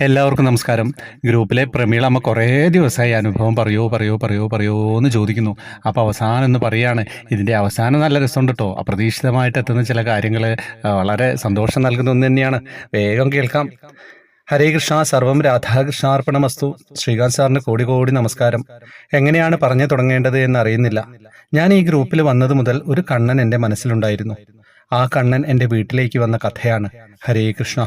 എല്ലാവർക്കും നമസ്കാരം. ഗ്രൂപ്പിലെ പ്രമീള അമ്മ കുറേ ദിവസമായി അനുഭവം പറയോ പറയോ പറയോ പറയോ എന്ന് ചോദിക്കുന്നു. അപ്പോൾ അവസാനം എന്ന് പറയാണ് ഇതിന്റെ അവസാനം നല്ല രസമുണ്ട് കേട്ടോ അപ്രതീക്ഷിതമായിട്ട് എത്തുന്ന ചില കാര്യങ്ങൾ വളരെ സന്തോഷം നൽകുന്ന ഒന്ന് തന്നെയാണ്. വേഗം കേൾക്കാം. ഹരേ കൃഷ്ണ സർവം രാധാകൃഷ്ണാർപ്പണമസ്തു. ശ്രീകാന്ത് സാറിന് കോടി കോടി നമസ്കാരം. എങ്ങനെയാണ് പറഞ്ഞു തുടങ്ങേണ്ടത് എന്ന് അറിയുന്നില്ല ഞാൻ ഈ ഗ്രൂപ്പിൽ വന്നത് മുതൽ ഒരു കണ്ണൻ എന്റെ മനസ്സിലുണ്ടായിരുന്നു. ആ കണ്ണൻ എന്റെ വീട്ടിലേക്ക് വന്ന കഥയാണ്. ഹരേ കൃഷ്ണ.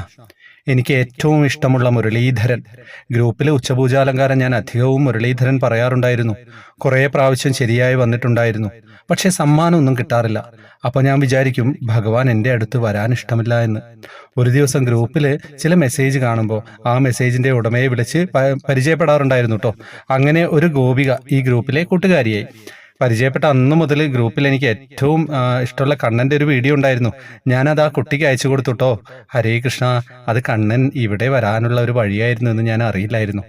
എനിക്ക് ഏറ്റവും ഇഷ്ടമുള്ള മുരളീധരൻ. ഗ്രൂപ്പിലെ ഉച്ചപൂജാലങ്കാരം ഞാൻ അധികവും മുരളീധരൻ പറയാറുണ്ടായിരുന്നു. കുറേ പ്രാവശ്യം ശരിയായി വന്നിട്ടുണ്ടായിരുന്നു. പക്ഷേ സമ്മാനമൊന്നും കിട്ടാറില്ല. അപ്പോൾ ഞാൻ വിചാരിക്കും ഭഗവാൻ എന്റെ അടുത്ത് വരാൻ ഇഷ്ടമില്ല എന്ന്. ഒരു ദിവസം ഗ്രൂപ്പിൽ ചില മെസ്സേജ് കാണുമ്പോൾ ആ മെസ്സേജിന്റെ ഉടമയെ വിളിച്ച് പരിചയപ്പെടാറുണ്ടായിരുന്നു കേട്ടോ. അങ്ങനെ ഒരു ഗോപിക ഈ ഗ്രൂപ്പിലെ കൂട്ടുകാരിയായി. പരിചയപ്പെട്ട അന്ന് മുതൽ ഗ്രൂപ്പിൽ എനിക്ക് ഏറ്റവും ഇഷ്ടമുള്ള കണ്ണന്റെ ഒരു വീഡിയോ ഉണ്ടായിരുന്നു. ഞാനത് ആ കുട്ടിക്ക് അയച്ചു കൊടുത്തുട്ടോ ഹരേ കൃഷ്ണ അത് കണ്ണൻ ഇവിടെ വരാനുള്ള ഒരു വഴിയായിരുന്നു എന്ന് ഞാൻ അറിയില്ലായിരുന്നു.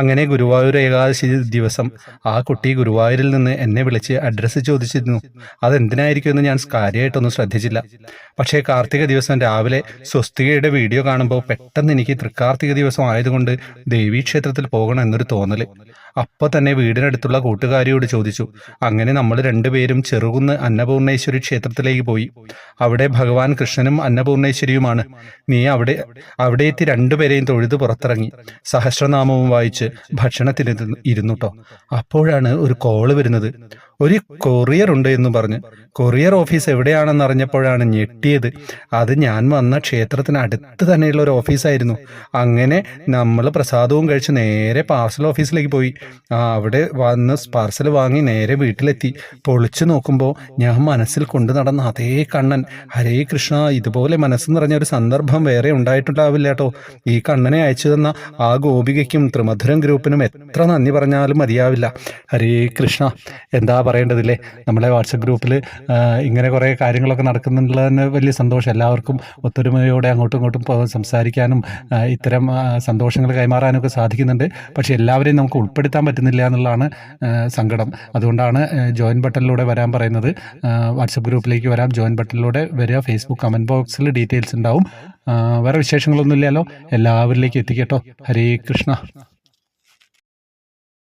അങ്ങനെ ഗുരുവായൂർ ഏകാദശി ദിവസം ആ കുട്ടി ഗുരുവായൂരിൽ നിന്ന് എന്നെ വിളിച്ച് അഡ്രസ്സ് ചോദിച്ചിരുന്നു. അതെന്തിനായിരിക്കും എന്ന് ഞാൻ കാര്യമായിട്ടൊന്നും ശ്രദ്ധിച്ചില്ല. പക്ഷേ കാർത്തിക ദിവസം രാവിലെ സ്വസ്തികയുടെ വീഡിയോ കാണുമ്പോൾ പെട്ടെന്ന് എനിക്ക് തൃക്കാർത്തിക ദിവസം ആയതുകൊണ്ട് ദേവീക്ഷേത്രത്തിൽ പോകണം എന്നൊരു തോന്നൽ. അപ്പോൾ തന്നെ വീടിനടുത്തുള്ള കൂട്ടുകാരിയോട് ചോദിച്ചു അങ്ങനെ നമ്മൾ രണ്ടുപേരും ചെറുകുന്ന് അന്നപൂർണേശ്വരി ക്ഷേത്രത്തിലേക്ക് പോയി. അവിടെ ഭഗവാൻ കൃഷ്ണനും അന്നപൂർണേശ്വരിയുമാണ്. നീ അവിടെ അവിടെ എത്തി രണ്ടുപേരെയും തൊഴുത് പുറത്തിറങ്ങി. സഹസ്രനാമവും വായിച്ച് ഭക്ഷണത്തിന് ഇരുന്നുട്ടോ അപ്പോഴാണ് ഒരു കോൾ വരുന്നത്. ഒരു കൊറിയർ ഉണ്ട് എന്ന് പറഞ്ഞ് കൊറിയർ ഓഫീസ് എവിടെയാണെന്ന് അറിഞ്ഞപ്പോഴാണ് ഞെട്ടിയത്. അത് ഞാൻ വന്ന ക്ഷേത്രത്തിന് അടുത്ത് തന്നെയുള്ള ഒരു ഓഫീസായിരുന്നു. അങ്ങനെ നമ്മൾ പ്രസാദവും കഴിച്ച് നേരെ പാർസൽ ഓഫീസിലേക്ക് പോയി. ആ അവിടെ വന്ന് പാർസൽ വാങ്ങി നേരെ വീട്ടിലെത്തി. പൊളിച്ചു നോക്കുമ്പോൾ ഞാൻ മനസ്സിൽ കൊണ്ടു നടന്ന അതേ കണ്ണൻ. ഹരേ കൃഷ്ണ ഇതുപോലെ മനസ്സ് നിറഞ്ഞ ഒരു സന്ദർഭം വേറെ ഉണ്ടായിട്ടുണ്ടാവില്ല കേട്ടോ ഈ കണ്ണനെ അയച്ചു തന്ന ആ ഗോപികയ്ക്കും ത്രിമധുരം ഗ്രൂപ്പിനും എത്ര നന്ദി പറഞ്ഞാലും മതിയാവില്ല. ഹരേ കൃഷ്ണ എന്താ പറയേണ്ടതില്ലേ? നമ്മളെ വാട്സപ്പ് ഗ്രൂപ്പിൽ ഇങ്ങനെ കുറേ കാര്യങ്ങളൊക്കെ നടക്കുന്നുള്ളതിന് വലിയ സന്തോഷം. എല്ലാവർക്കും ഒത്തൊരുമയോടെ അങ്ങോട്ടും ഇങ്ങോട്ടും സംസാരിക്കാനും ഇത്തരം സന്തോഷങ്ങൾ കൈമാറാനൊക്കെ സാധിക്കുന്നുണ്ട്. പക്ഷേ എല്ലാവരെയും നമുക്ക് ഉൾപ്പെടുത്താൻ പറ്റുന്നില്ല എന്നുള്ളതാണ് സങ്കടം. അതുകൊണ്ടാണ് ജോയിൻ ബട്ടണിലൂടെ വരാൻ പറയുന്നത്. വാട്സപ്പ് ഗ്രൂപ്പിലേക്ക് വരാം. ജോയിൻ ബട്ടണിലൂടെ വരിക. ഫേസ്ബുക്ക് കമന്റ് ബോക്സിൽ ഡീറ്റെയിൽസ് ഉണ്ടാവും. വേറെ വേറെ വിശേഷങ്ങളൊന്നുമില്ലല്ലോ. എല്ലാവരിലേക്കും എത്തിക്കട്ടോ. ഹരേ കൃഷ്ണ.